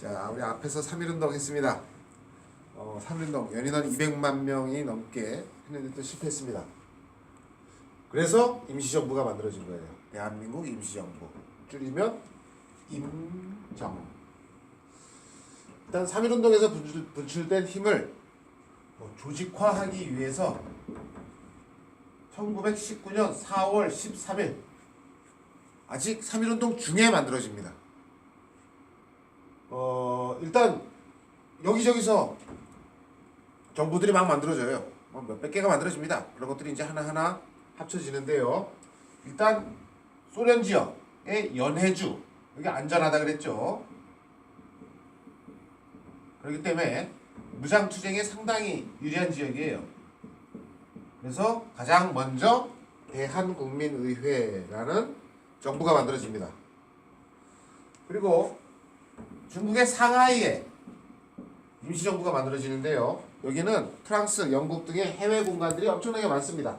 자, 우리 앞에서 3.1운동 했습니다. 어, 3.1운동 연인원 200만 명이 넘게 했는데 또 실패했습니다. 그래서 임시정부가 만들어진 거예요. 대한민국 임시정부. 줄이면 임정. 일단 3.1운동에서 분출, 분출 된 힘을 뭐 조직화하기 위해서 1919년 4월 13일 아직 3.1운동 중에 만들어집니다. 어, 일단 여기저기서 정부들이 막 만들어져요. 뭐 몇백 개가 만들어집니다. 그런 것들이 이제 하나하나 합쳐지는데요. 일단 소련 지역의 연해주 여기 안전하다 그랬죠. 그렇기 때문에 무장 투쟁에 상당히 유리한 지역이에요. 그래서 가장 먼저 대한국민의회라는 정부가 만들어집니다. 그리고 중국의 상하이에 임시정부가 만들어지는데요. 여기는 프랑스, 영국 등의 해외 공간들이 엄청나게 많습니다.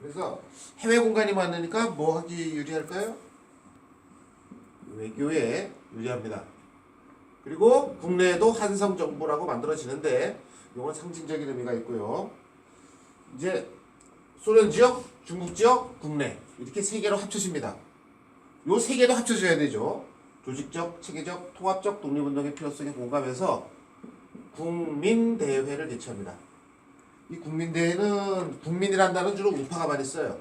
그래서 해외 공간이 많으니까 뭐 하기 유리할까요? 외교에 유리합니다. 그리고 국내에도 한성 정부라고 만들어지는데 이건 상징적인 의미가 있고요. 이제 소련 지역, 중국 지역, 국내 이렇게 세 개로 합쳐집니다. 요 세 개도 합쳐져야 되죠. 조직적, 체계적, 통합적 독립운동의 필요성에 공감해서 국민대회를 개최합니다. 이 국민대회는 국민이란 단어는 주로 우파가 많이 써요.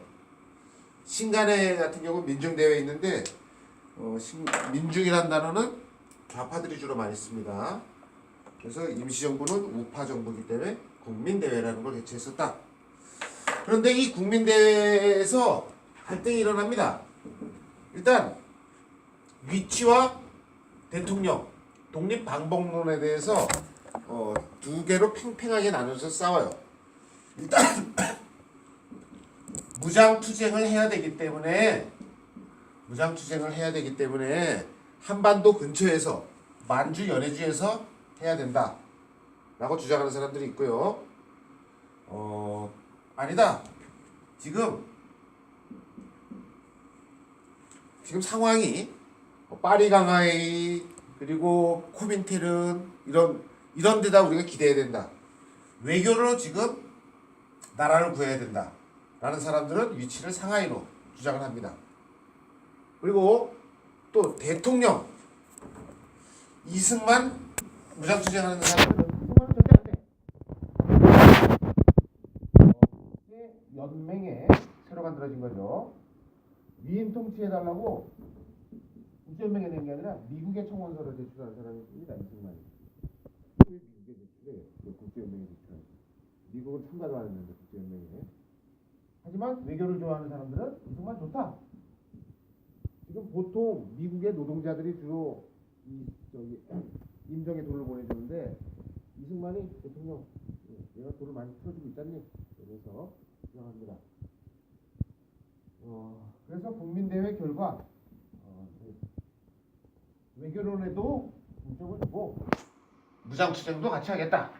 신간회 같은 경우는 민중대회 있는데 어, 신, 민중이란 단어는 좌파들이 주로 많이 씁니다. 그래서 임시정부는 우파 정부이기 때문에 국민대회라는 걸 개최했었다. 그런데 이 국민대회에서 갈등이 일어납니다. 일단 위치와 대통령 독립 방법론에 대해서 어, 두 개로 팽팽하게 나눠서 싸워요. 일단 무장 투쟁을 해야 되기 때문에 무장 투쟁을 해야 되기 때문에 한반도 근처에서 만주 연해주에서 해야 된다. 라고 주장하는 사람들이 있고요. 어, 아니다. 지금 지금 상황이 뭐 파리 강화이 그리고 코민텔은 이런 이런 데다 우리가 기대해야 된다. 외교로 지금 나라를 구해야 된다. 라는 사람들은 위치를 상하이로 주장을 합니다. 그리고 또 대통령 이승만 무장투쟁하는 사람들은 이승만은 절대. 어, 연맹에 새로 만들어진 거죠. 위임 통치해달라고 국제연맹에 낸 게 아니라 미국의 청원서를 제출한 사람입니다. 이승만이. 왜 미국에 제출해요? 왜 국제연맹에 제출하지? 미국은 참가도 안 했는데 국제연맹에. 하지만 외교를 좋아하는 사람들은 이승만 좋다. 지금 보통 미국의 노동자들이 주로 이 저기 임정에 돈을 보내주는데 이승만이 대통령 얘가 돈을 많이 풀어주고 있잖니 그래서 주장합니다. 어, 그래서 국민대회 결과 어, 그 외교론에도 중점을 두고 무장투쟁도 같이 하겠다.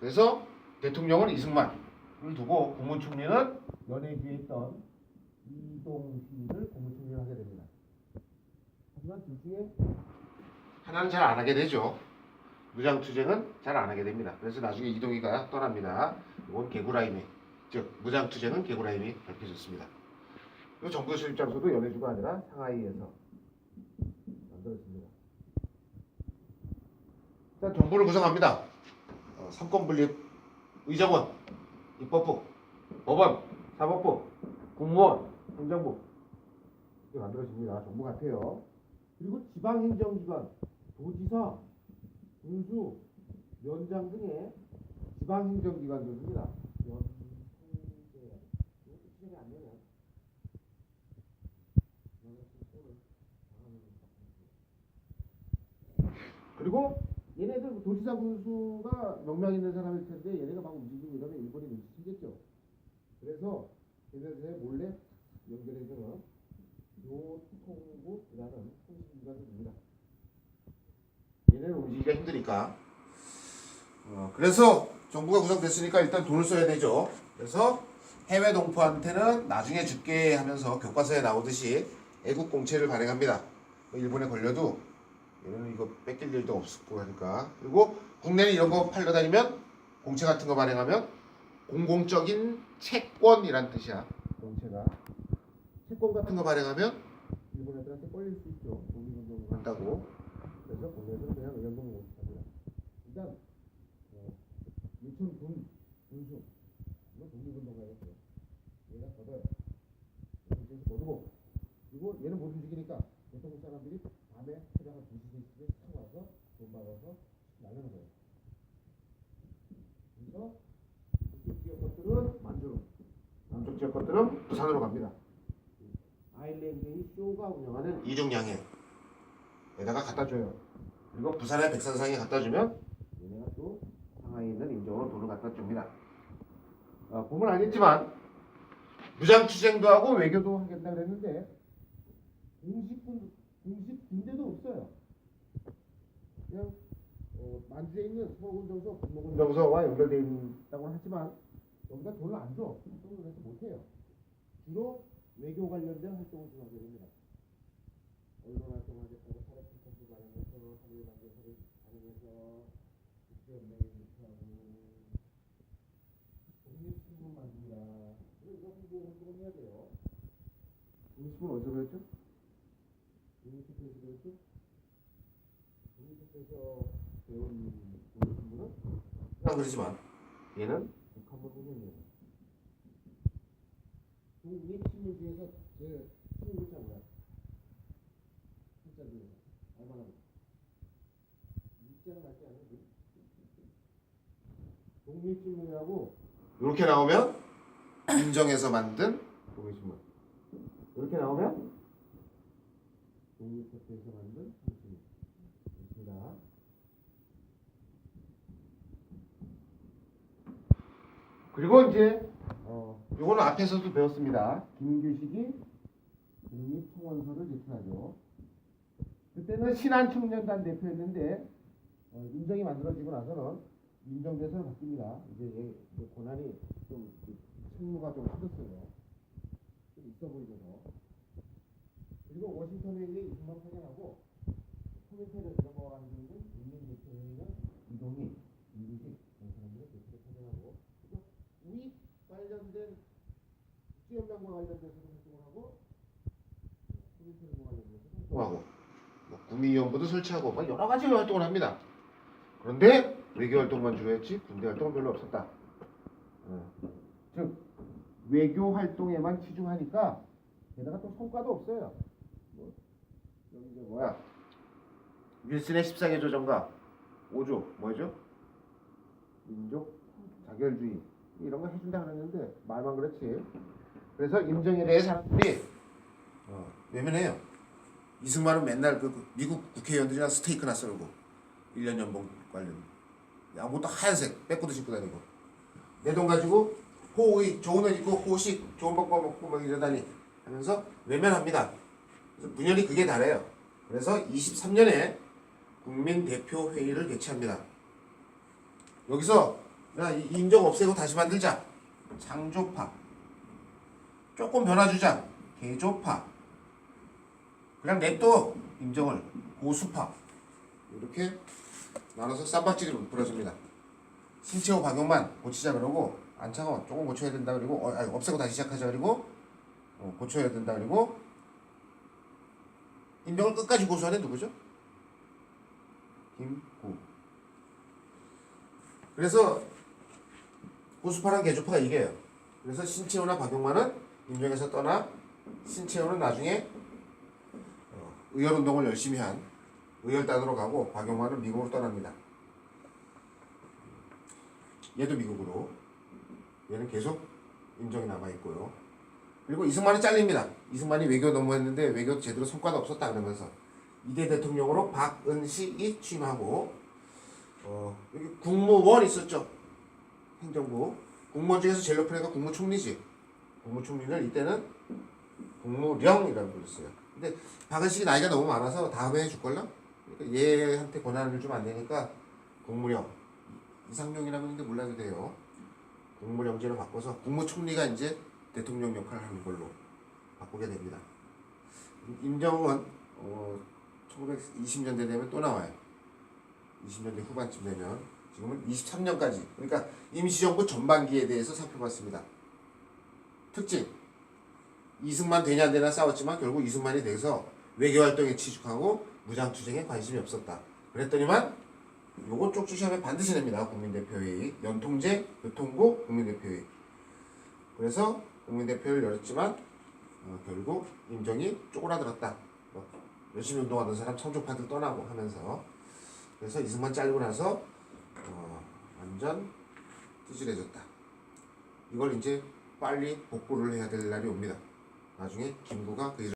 그래서 대통령은 이승만을 두고 국무총리는 연예기에 있던 이동휘를 국무총리를 하게 됩니다. 하지만 둘 중에 하나는 잘 안 하게 되죠. 무장투쟁은 잘 안 하게 됩니다. 그래서 나중에 이동희가 떠납니다. 이건 개구라임이 즉 무장투쟁은 개구라임이 밝혀졌습니다. 이 정부 수입 장소도 연해주가 아니라 상하이에서 만들어집니다. 일단 정부를 구성합니다. 어, 삼권분립, 의정원, 입법부, 법원, 사법부, 공무원, 행정부 이렇게 만들어집니다. 정부 같아요. 그리고 지방행정기관, 도지사, 군수, 면장 등의 지방행정기관들입니다. 면, 통제, 이것도 실행이 안 되면 그리고 얘네들 도지사 군수가 명망 있는 사람일 텐데 얘네가 막 움직이고 이러면 일본이 눈치채겠죠. 그래서 얘네들 몰래 연결해주는 요통부라는 통신기관입니다. 얘네는 움직이기가 힘드니까. 어, 그래서 정부가 구성됐으니까 일단 돈을 써야 되죠. 그래서 해외 동포한테는 나중에 줄게 하면서 교과서에 나오듯이 애국 공채를 발행합니다. 뭐 일본에 걸려도 얘는 이거 뺏길 일도 없고 하니까. 그리고 국내는 이런 거 팔러 다니면 공채 같은 거 발행하면 공공적인 채권이란 뜻이야. 공채가. 채권 같은 거 발행하면 일본 애들한테 걸릴 수 있죠. 독립운동을 한다고. 그래서 국내에서는 그냥 의연동 공식합니다 일단 어, 유천 군 군수. 이거 독립운동가였어요 얘가 걷고. 그리고 얘는 못 움직이니까 대통령 사람들이 밤에 새벽 한 2시, 3시에 탁 와서 돈 받아서 날려는 거예요. 그래서 북쪽 지역 것들은 만주로, 남쪽 지역 것들은 부산으로 갑니다. 아일랜드의 쇼가 운영하는 이중양해에다가 갖다 줘요. 그리고 부산의 백산상에 갖다 주면 얘네가 또 상하이에 있는 인정으로 돈을 갖다 줍니다. 아, 보면 알겠지만 무장 투쟁도 하고 외교도 하겠다 그랬는데 공식 군 공식 군대도 없어요. 그냥 어, 만주에 있는 서울군정서, 군무군정서와 연결되어 있다고 하지만 여기다 돈을 안 줘. 돈을 내서 못해요. 주로 외교 관련된 활동을 좀 하게 됩니다. 언론 활동하겠다고 사례 프로젝트 마련해서 한일 관계사를 다니면서 국제연맹에 유치하고 독립신문 만듭니다. 이거 홍보 활동을 해야 돼요. 독립신문 어디서 배웠죠? 배운 그러지만 얘는 북한문 후문이에요. 독립신문 중에서 제일 쉬운 글자 뭐야? 글자 중에서 얼마나 문자는 맞지 않아요? 독립신문이라고 이렇게 나오면 인정해서 만든 독립신문 이렇게 나오면 독립협회에서 만든 상신문 있습니다. 그리고 이제 어, 요거는 앞에서도 배웠습니다. 김규식이 독립청원서를 제출하죠. 그때는 신한청년단 대표였는데 어, 인정이 만들어지고 나서는 민정대사로 바뀝니다. 이제 얘, 그 고난이 좀 책무가 좀 커졌어요. 좀 있어 보이면서. 그리고 워싱턴에 이제 이승만 파견하고 코미테를 넘어가는 중인 국민 대표회의는 이동희, 김규식 이런 사람들을 대표로 파견하고 우익 관련된 국제연맹과 관련돼서도 활동을 하고 코미테과 관련돼서도 활동하고 뭐 국민위원부도 설치하고 막 여러 가지 활동을 합니다. 그런데 외교 활동만 주로 했지 군대 활동은 별로 없었다. 어. 즉 외교 활동에만 치중하니까 게다가 또 성과도 없어요. 이제 뭐야 윌슨의 14개 조정과 5조 뭐죠? 민족 자결주의 이런 거 해준다 그랬는데 말만 그렇지. 그래서 임정일에 대해 사람들이 어, 외면해요. 이승만은 맨날 그, 그 미국 국회의원들이랑 스테이크나 썰고 1년 연봉 관련 아무것도 하얀색 빼고도 신고 다니고 내 돈 가지고 호의 좋은 옷 입고 호식 좋은 밥 먹고 막 이러다니 하면서 외면합니다. 그래서 문열이 그게 다래요. 그래서 23년에 국민 대표 회의를 개최합니다. 여기서 인정 없애고 다시 만들자. 창조파. 조금 변화 주자. 개조파. 그냥 냅둬 인정을 고수파. 이렇게 나눠서 쌈박질을 부려줍니다. 신체호 박용만 고치자 그러고 안창호 조금 고쳐야 된다 그리고 어, 없애고 다시 시작하자 그리고 어, 고쳐야 된다 그리고 임명을 끝까지 고수하는 누구죠? 김구. 그래서 고수파랑 개조파가 이게요. 그래서 신채호나 박용만은 임명에서 떠나 신채호는 나중에 어, 의열운동을 열심히 한 의열단으로 가고 박용만은 미국으로 떠납니다. 얘도 미국으로 얘는 계속 임정이 남아 있고요. 그리고 이승만이 잘립니다. 이승만이 외교 너무했는데 외교 제대로 성과도 없었다 그러면서 이대 대통령으로 박은식이 취임하고 어, 여기 국무원 있었죠. 행정부 국무원 중에서 제일 높은 애가 국무총리지. 국무총리를 이때는 국무령이라고 불렀어요. 근데 박은식이 나이가 너무 많아서 다음에 해줄걸요? 그러니까 얘한테 권한을 주면 안 되니까 국무령 이상용이라고 했는데 몰라도 돼요. 국무령제로 바꿔서 국무총리가 이제 대통령 역할을 하는 걸로 바꾸게 됩니다. 임정은 어, 1920년대 되면 또 나와요. 20년대 후반쯤 되면 지금은 23년까지 그러니까 임시정부 전반기에 대해서 살펴봤습니다. 특징 이승만 되냐 안 되냐 싸웠지만 결국 이승만이 돼서 외교활동에 취직하고 무장투쟁에 관심이 없었다. 그랬더니만 요거 쪽지 시험에 반드시 냅니다. 국민대표회의 연통제 교통부 국민대표회의 그래서 국민대표를 열었지만 어, 결국 임정이 쪼그라들었다. 뭐, 열심히 운동하던 사람 청족파들 떠나고 하면서 그래서 이승만 잘리고 나서 어, 완전 찌질해졌다. 이걸 이제 빨리 복구를 해야 될 날이 옵니다. 나중에 김구가 그 일을